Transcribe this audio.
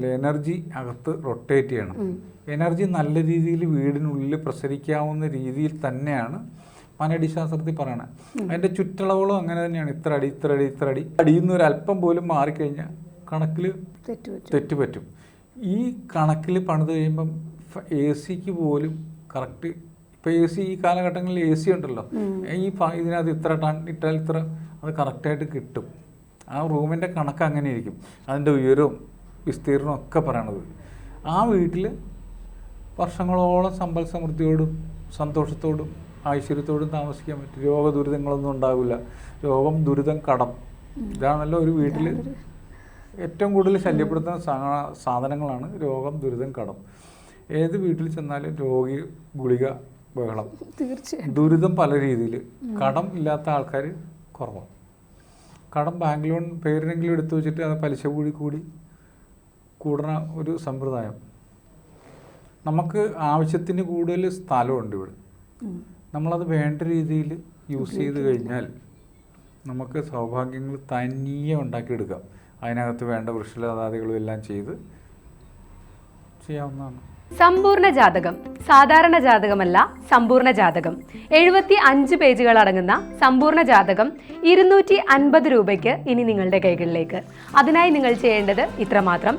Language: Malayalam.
ഒന്നുമല്ല എനർജി അകത്ത് റൊട്ടേറ്റ് ചെയ്യണം. എനർജി നല്ല രീതിയിൽ വീടിനുള്ളിൽ പ്രസരിക്കാവുന്ന രീതിയിൽ തന്നെയാണ് മനടി ശാസ്ത്രത്തിൽ പറയണത് അതിന്റെ ചുറ്റളവുകളും അങ്ങനെ തന്നെയാണ്. ഇത്ര അടി ഇത്ര അടി ഇത്ര അടി. അടിയിൽ നിന്ന് ഒരു അല്പം പോലും മാറിക്കഴിഞ്ഞാൽ കണക്കിൽ തെറ്റുപറ്റും തെറ്റ് പറ്റും. ഈ കണക്കിൽ പണിത് കഴിയുമ്പം എ സിക്ക് പോലും കറക്റ്റ് ഇപ്പോൾ എ സി ഈ കാലഘട്ടങ്ങളിൽ എ സി ഉണ്ടല്ലോ. ഈ ഇതിനകത്ത് ഇത്ര ടൺ ഇട്ടാൽ ഇത്ര അത് കറക്റ്റായിട്ട് കിട്ടും. ആ റൂമിന്റെ കണക്ക് അങ്ങനെ ഇരിക്കും അതിന്റെ ഉയരവും വിസ്തീർണവും ഒക്കെ പറയണത്. ആ വീട്ടിൽ വർഷങ്ങളോളം സമ്പൽ സമൃദ്ധിയോടും സന്തോഷത്തോടും ഐശ്വര്യത്തോടും താമസിക്കാൻ പറ്റും. രോഗ ദുരിതങ്ങളൊന്നും ഉണ്ടാവില്ല. രോഗം ദുരിതം കടം. ഇതാണല്ലോ ഒരു വീട്ടിൽ ഏറ്റവും കൂടുതൽ ശല്യപ്പെടുത്തുന്ന സാധനങ്ങളാണ് രോഗം ദുരിതം കടം. ഏത് വീട്ടിൽ ചെന്നാലും രോഗി ഗുളിക ബഹളം. തീർച്ചയായും ദുരിതം പല രീതിയിൽ കടം ഇല്ലാത്ത ആൾക്കാർ കുറവാണ്. കടം ബാങ്ക് ലോൺ പേരിനെങ്കിലും എടുത്തു വെച്ചിട്ട് അത് പലിശ കൂടി കൂടി കൂടുന്ന ഒരു സമ്പ്രദായം. നമുക്ക് ആവശ്യത്തിന് കൂടുതൽ സ്ഥലമുണ്ട് ഇവിടെ. നമ്മളത് വേണ്ട രീതിയിൽ യൂസ് ചെയ്ത് കഴിഞ്ഞാൽ നമുക്ക് സൗഭാഗ്യങ്ങൾ തനിയെ ഉണ്ടാക്കിയെടുക്കാം. അതിനകത്ത് വേണ്ട വൃക്ഷലതാദികളും എല്ലാം ചെയ്ത് ചെയ്യാവുന്നതാണ്. സമ്പൂർണ ജാതകം സാധാരണ ജാതകമല്ല സമ്പൂർണ ജാതകം. എഴുപത്തി അഞ്ച് പേജുകൾ അടങ്ങുന്ന സമ്പൂർണ ജാതകം ഇരുന്നൂറ്റി അൻപത് രൂപയ്ക്ക് ഇനി നിങ്ങളുടെ കൈകളിലേക്ക്. അതിനായി നിങ്ങൾ ചെയ്യേണ്ടത് ഇത്രമാത്രം.